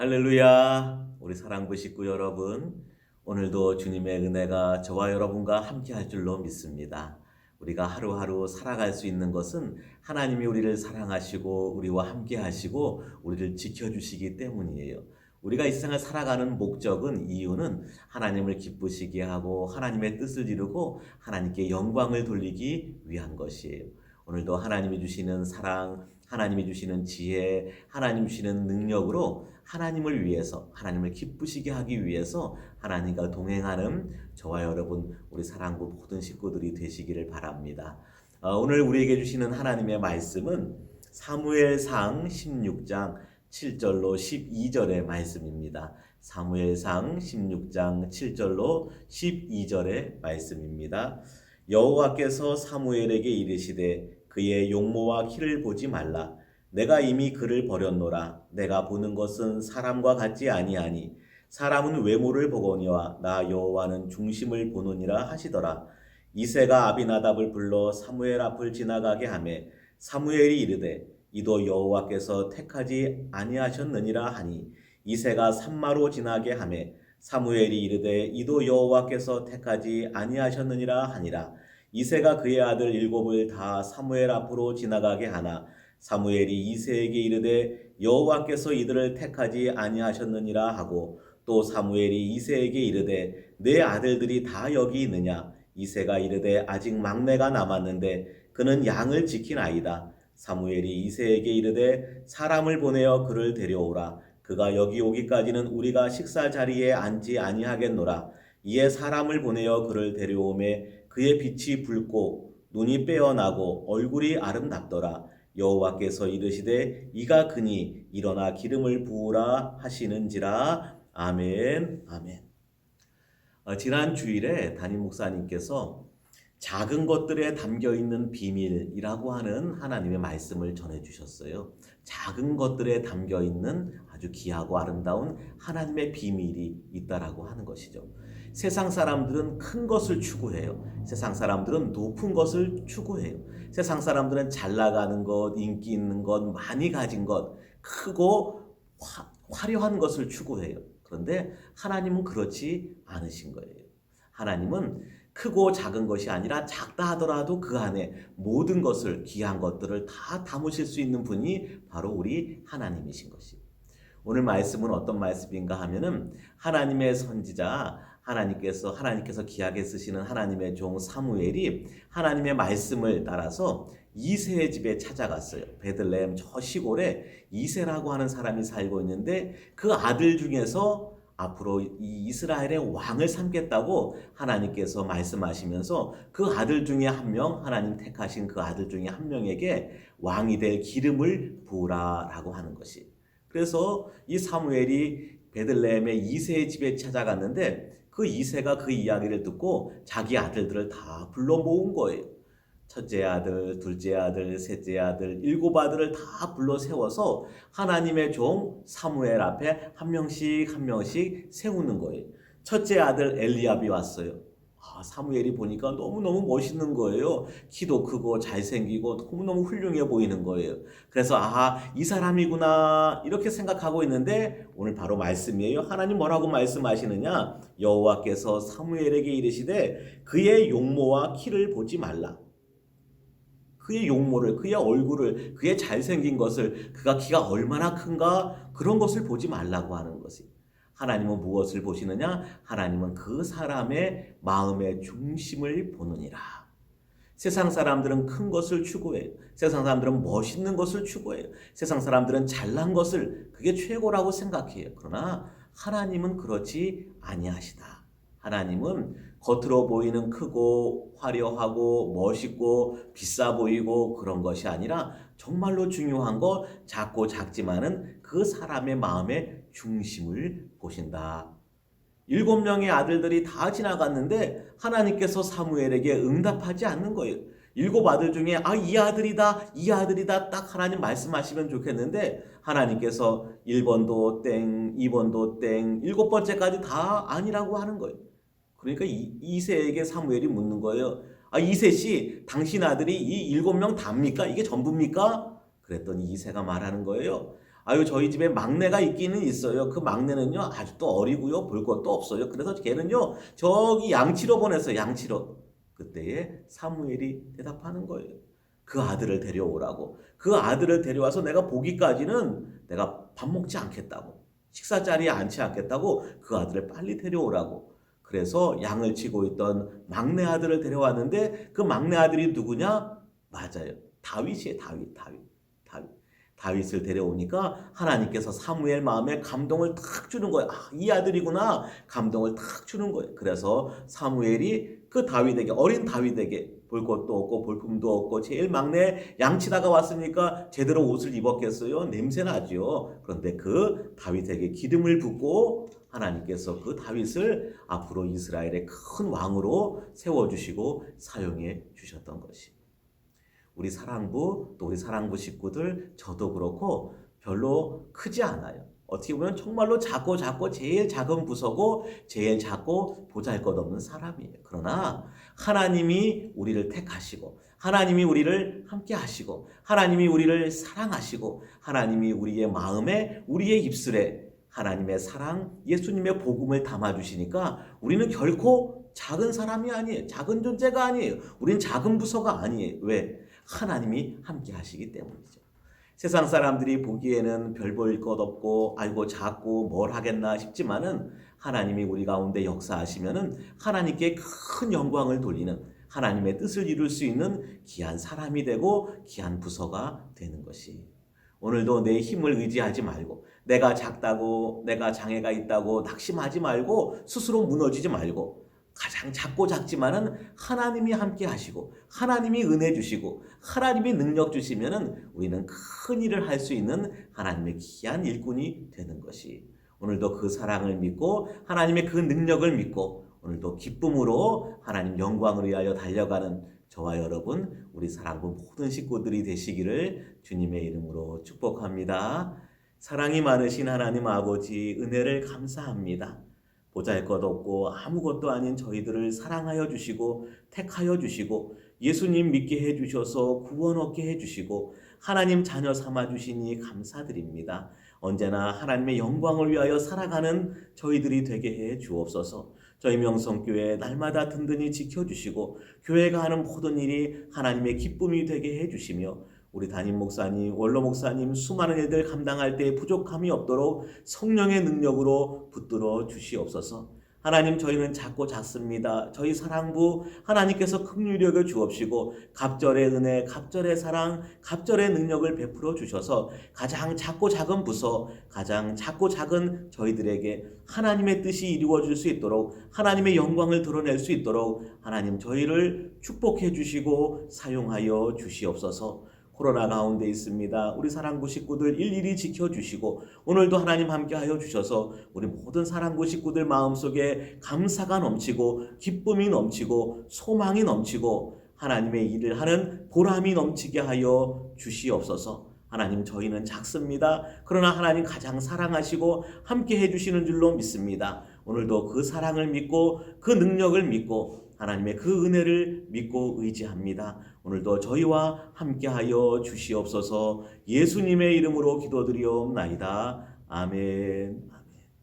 할렐루야. 우리 사랑부 식구 여러분, 오늘도 주님의 은혜가 저와 여러분과 함께 할 줄로 믿습니다. 우리가 하루하루 살아갈 수 있는 것은 하나님이 우리를 사랑하시고 우리와 함께 하시고 우리를 지켜주시기 때문이에요. 우리가 이 세상을 살아가는 목적은 이유는 하나님을 기쁘시게 하고 하나님의 뜻을 이루고 하나님께 영광을 돌리기 위한 것이에요. 오늘도 하나님이 주시는 사랑, 하나님이 주시는 지혜, 하나님 주시는 능력으로 하나님을 위해서, 하나님을 기쁘시게 하기 위해서 하나님과 동행하는 저와 여러분, 우리 사랑부 모든 식구들이 되시기를 바랍니다. 어, 오늘 우리에게 주시는 하나님의 말씀은 사무엘상 16장 7절로 12절의 말씀입니다. 사무엘상 16장 7절로 12절의 말씀입니다. 여호와께서 사무엘에게 이르시되 그의 용모와 키를 보지 말라. 내가 이미 그를 버렸노라. 내가 보는 것은 사람과 같지 아니하니 사람은 외모를 보거니와 나 여호와는 중심을 보느니라 하시더라. 이세가 아비나답을 불러 사무엘 앞을 지나가게 하매 사무엘이 이르되 이도 여호와께서 택하지 아니하셨느니라 하니 이세가 산마로 지나게 하매 사무엘이 이르되 이도 여호와께서 택하지 아니하셨느니라 하니라. 이세가 그의 아들 일곱을 다 사무엘 앞으로 지나가게 하나 사무엘이 이세에게 이르되 여호와께서 이들을 택하지 아니하셨느니라 하고 또 사무엘이 이세에게 이르되 내 아들들이 다 여기 있느냐? 이세가 이르되 아직 막내가 남았는데 그는 양을 지킨 아이다. 사무엘이 이세에게 이르되 사람을 보내어 그를 데려오라. 그가 여기 오기까지는 우리가 식사 자리에 앉지 아니하겠노라. 이에 사람을 보내어 그를 데려오매 그의 빛이 붉고 눈이 빼어나고 얼굴이 아름답더라. 여호와께서 이르시되 이가 그니 일어나 기름을 부으라 하시는지라. 아멘. 아멘. 어, 지난 주일에 담임 목사님께서 작은 것들에 담겨 있는 비밀이라고 하는 하나님의 말씀을 전해 주셨어요. 작은 것들에 담겨 있는 아주 귀하고 아름다운 하나님의 비밀이 있다라고 하는 것이죠. 세상 사람들은 큰 것을 추구해요. 세상 사람들은 높은 것을 추구해요. 세상 사람들은 잘 나가는 것, 인기 있는 것, 많이 가진 것, 크고 화, 화려한 것을 추구해요. 그런데 하나님은 그렇지 않으신 거예요. 하나님은 크고 작은 것이 아니라 작다 하더라도 그 안에 모든 것을 귀한 것들을 다 담으실 수 있는 분이 바로 우리 하나님이신 것이. 오늘 말씀은 어떤 말씀인가 하면은 하나님의 선지자 하나님께서 하나님께서 귀하게 쓰시는 하나님의 종 사무엘이 하나님의 말씀을 따라서 이세의 집에 찾아갔어요. 베들레헴 저 시골에 이세라고 하는 사람이 살고 있는데 그 아들 중에서 앞으로 이 이스라엘의 왕을 삼겠다고 하나님께서 말씀하시면서 그 아들 중에 한 명, 하나님 택하신 그 아들 중에 한 명에게 왕이 될 기름을 부으라라고 하는 것이. 그래서 이 사무엘이 베들레헴의 이세의 집에 찾아갔는데 그 이세가 그 이야기를 듣고 자기 아들들을 다 불러 모은 거예요. 첫째 아들, 둘째 아들, 셋째 아들, 일곱 아들을 다 불러 세워서 하나님의 종 사무엘 앞에 한 명씩 한 명씩 세우는 거예요. 첫째 아들 엘리압이 왔어요. 아, 사무엘이 보니까 너무너무 멋있는 거예요. 키도 크고 잘생기고 너무너무 훌륭해 보이는 거예요. 그래서 아, 이 사람이구나 이렇게 생각하고 있는데 오늘 바로 말씀이에요. 하나님 뭐라고 말씀하시느냐? 여호와께서 사무엘에게 이르시되 그의 용모와 키를 보지 말라. 그의 용모를, 그의 얼굴을, 그의 잘생긴 것을, 그가 키가 얼마나 큰가 그런 것을 보지 말라고 하는 것이. 하나님은 무엇을 보시느냐? 하나님은 그 사람의 마음의 중심을 보느니라. 세상 사람들은 큰 것을 추구해요. 세상 사람들은 멋있는 것을 추구해요. 세상 사람들은 잘난 것을 그게 최고라고 생각해요. 그러나 하나님은 그렇지 아니하시다. 하나님은 겉으로 보이는 크고 화려하고 멋있고 비싸 보이고 그런 것이 아니라 정말로 중요한 거 작고 작지만은 그 사람의 마음의 중심을 보신다. 일곱 명의 아들들이 다 지나갔는데 하나님께서 사무엘에게 응답하지 않는 거예요. 일곱 아들 중에 아 이 아들이다 이 아들이다 딱 하나님 말씀하시면 좋겠는데 하나님께서 1번도 땡 2번도 땡 일곱 번째까지 다 아니라고 하는 거예요. 그러니까 이, 이세에게 사무엘이 묻는 거예요. 아 이세 씨 당신 아들이 이 일곱 명 답니까? 이게 전부입니까? 그랬더니 이세가 말하는 거예요. 아유 저희 집에 막내가 있기는 있어요. 그 막내는요 아직도 어리고요 볼 것도 없어요. 그래서 걔는요 저기 양치로 보냈어요. 양치로. 그때에 사무엘이 대답하는 거예요. 그 아들을 데려오라고. 그 아들을 데려와서 내가 보기까지는 내가 밥 먹지 않겠다고. 식사 자리에 앉지 않겠다고 그 아들을 빨리 데려오라고. 그래서 양을 치고 있던 막내 아들을 데려왔는데 그 막내 아들이 누구냐? 맞아요. 다윗이에요. 다윗, 다윗, 다윗. 다윗을 데려오니까 하나님께서 사무엘 마음에 감동을 탁 주는 거예요. 아, 이 아들이구나. 감동을 탁 주는 거예요. 그래서 사무엘이 그 다윗에게 어린 다윗에게 볼 것도 없고 볼품도 없고 제일 막내 양치다가 왔으니까 제대로 옷을 입었겠어요. 냄새 나죠. 그런데 그 다윗에게 기름을 붓고 하나님께서 그 다윗을 앞으로 이스라엘의 큰 왕으로 세워 주시고 사용해 주셨던 것이. 우리 사랑부 또 우리 사랑부 식구들 저도 그렇고 별로 크지 않아요. 어떻게 보면 정말로 작고 작고 제일 작은 부서고 제일 작고 보잘 것 없는 사람이에요. 그러나 하나님이 우리를 택하시고 하나님이 우리를 함께 하시고 하나님이 우리를 사랑하시고 하나님이 우리의 마음에 우리의 입술에 하나님의 사랑, 예수님의 복음을 담아 주시니까 우리는 결코 작은 사람이 아니에요. 작은 존재가 아니에요. 우리는 작은 부서가 아니에요. 왜? 하나님이 함께 하시기 때문이죠. 세상 사람들이 보기에는 별 볼 것 없고 아이고 작고 뭘 하겠나 싶지만은 하나님이 우리 가운데 역사하시면은 하나님께 큰 영광을 돌리는 하나님의 뜻을 이룰 수 있는 귀한 사람이 되고 귀한 부서가 되는 것이 오늘도 내 힘을 의지하지 말고 내가 작다고 내가 장애가 있다고 낙심하지 말고 스스로 무너지지 말고 가장 작고 작지만은 하나님이 함께 하시고 하나님이 은혜 주시고 하나님이 능력 주시면은 우리는 큰 일을 할 수 있는 하나님의 귀한 일꾼이 되는 것이 오늘도 그 사랑을 믿고 하나님의 그 능력을 믿고 오늘도 기쁨으로 하나님 영광을 위하여 달려가는 저와 여러분 우리 사랑부 모든 식구들이 되시기를 주님의 이름으로 축복합니다. 사랑이 많으신 하나님 아버지 은혜를 감사합니다. 보잘 것 없고 아무것도 아닌 저희들을 사랑하여 주시고 택하여 주시고 예수님 믿게 해 주셔서 구원 얻게 해 주시고 하나님 자녀 삼아 주시니 감사드립니다. 언제나 하나님의 영광을 위하여 살아가는 저희들이 되게 해 주옵소서. 저희 명성교회 날마다 든든히 지켜 주시고 교회가 하는 모든 일이 하나님의 기쁨이 되게 해 주시며 우리 담임 목사님, 원로 목사님 수많은 일들 감당할 때 부족함이 없도록 성령의 능력으로 붙들어 주시옵소서. 하나님 저희는 작고 작습니다. 저희 사랑부 하나님께서 긍휼력을 주옵시고 갑절의 은혜, 갑절의 사랑, 갑절의 능력을 베풀어 주셔서 가장 작고 작은 부서, 가장 작고 작은 저희들에게 하나님의 뜻이 이루어질 수 있도록 하나님의 영광을 드러낼 수 있도록 하나님 저희를 축복해 주시고 사용하여 주시옵소서. 코로나 가운데 있습니다. 우리 사랑부 식구들 일일이 지켜주시고 오늘도 하나님 함께하여 주셔서 우리 모든 사랑부 식구들 마음속에 감사가 넘치고 기쁨이 넘치고 소망이 넘치고 하나님의 일을 하는 보람이 넘치게 하여 주시옵소서. 하나님 저희는 작습니다. 그러나 하나님 가장 사랑하시고 함께 해주시는 줄로 믿습니다. 오늘도 그 사랑을 믿고 그 능력을 믿고 하나님의 그 은혜를 믿고 의지합니다. 오늘도 저희와 함께하여 주시옵소서 예수님의 이름으로 기도드리옵나이다. 아멘.